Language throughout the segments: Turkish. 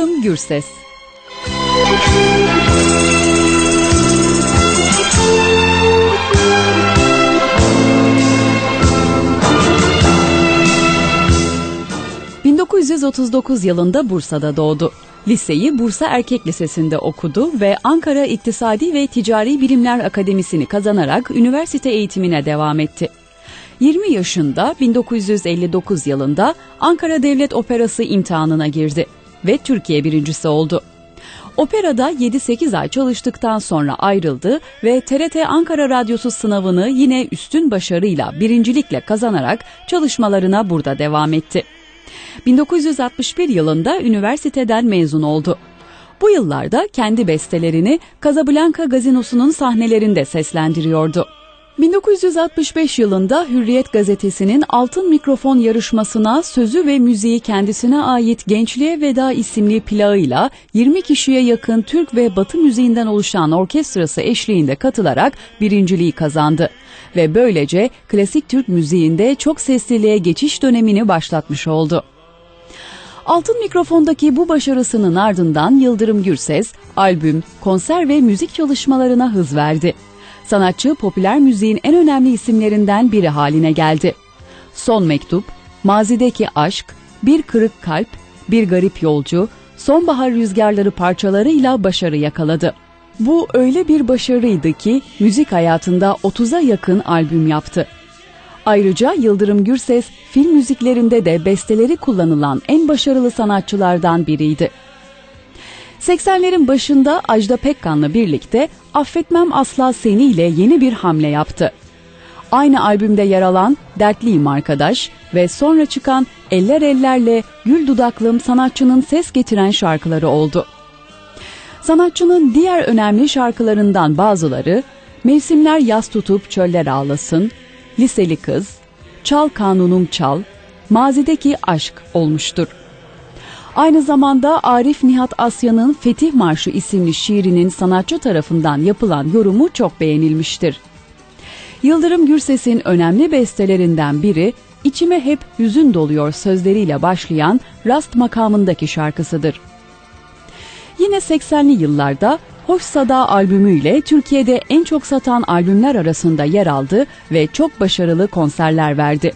Yıldırım Gürses ...1939 yılında Bursa'da doğdu. Liseyi Bursa Erkek Lisesi'nde okudu ve Ankara İktisadi ve Ticari Bilimler Akademisi'ni kazanarak üniversite eğitimine devam etti. 20 yaşında 1959 yılında Ankara Devlet Operası imtihanına girdi ve Türkiye birincisi oldu. Operada 7-8 ay çalıştıktan sonra ayrıldı ve TRT Ankara Radyosu sınavını yine üstün başarıyla birincilikle kazanarak çalışmalarına burada devam etti. 1961 yılında üniversiteden mezun oldu. Bu yıllarda kendi bestelerini Casablanca gazinosunun sahnelerinde seslendiriyordu. 1965 yılında Hürriyet gazetesinin Altın Mikrofon yarışmasına sözü ve müziği kendisine ait Gençliğe Veda isimli plağıyla 20 kişiye yakın Türk ve Batı müziğinden oluşan orkestrası eşliğinde katılarak birinciliği kazandı ve böylece klasik Türk müziğinde çok sesliliğe geçiş dönemini başlatmış oldu. Altın mikrofondaki bu başarısının ardından Yıldırım Gürses, albüm, konser ve müzik çalışmalarına hız verdi. Sanatçı popüler müziğin en önemli isimlerinden biri haline geldi. Son Mektup, Mazideki Aşk, Bir Kırık Kalp, Bir Garip Yolcu, Sonbahar Rüzgarları parçalarıyla başarı yakaladı. Bu öyle bir başarıydı ki müzik hayatında 30'a yakın albüm yaptı. Ayrıca Yıldırım Gürses film müziklerinde de besteleri kullanılan en başarılı sanatçılardan biriydi. 80'lerin başında Ajda Pekkan'la birlikte Affetmem Asla Seni ile yeni bir hamle yaptı. Aynı albümde yer alan Dertliyim Arkadaş ve sonra çıkan Eller Ellerle Gül Dudaklım sanatçının ses getiren şarkıları oldu. Sanatçının diğer önemli şarkılarından bazıları Mevsimler Yaz Tutup Çöller Ağlasın, Liseli Kız, Çal Kanunum Çal, Mazideki Aşk olmuştur. Aynı zamanda Arif Nihat Asya'nın Fetih Marşı isimli şiirinin sanatçı tarafından yapılan yorumu çok beğenilmiştir. Yıldırım Gürses'in önemli bestelerinden biri İçime Hep Hüzün Doluyor sözleriyle başlayan Rast makamındaki şarkısıdır. Yine 80'li yıllarda Hoş Sada albümüyle Türkiye'de en çok satan albümler arasında yer aldı ve çok başarılı konserler verdi.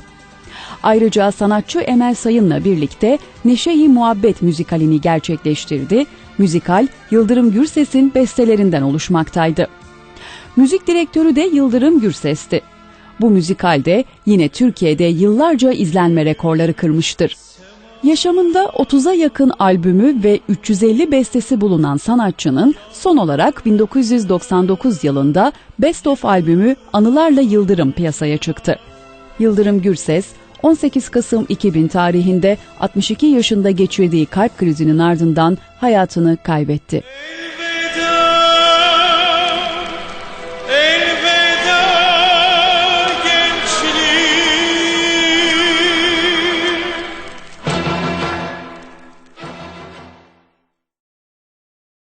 Ayrıca sanatçı Emel Sayın'la birlikte Neşe-i Muhabbet müzikalini gerçekleştirdi. Müzikal Yıldırım Gürses'in bestelerinden oluşmaktaydı. Müzik direktörü de Yıldırım Gürses'ti. Bu müzikalde yine Türkiye'de yıllarca izlenme rekorları kırmıştır. Yaşamında 30'a yakın albümü ve 350 bestesi bulunan sanatçının son olarak 1999 yılında Best of albümü Anılarla Yıldırım piyasaya çıktı. Yıldırım Gürses 18 Kasım 2000 tarihinde 62 yaşında geçirdiği kalp krizinin ardından hayatını kaybetti.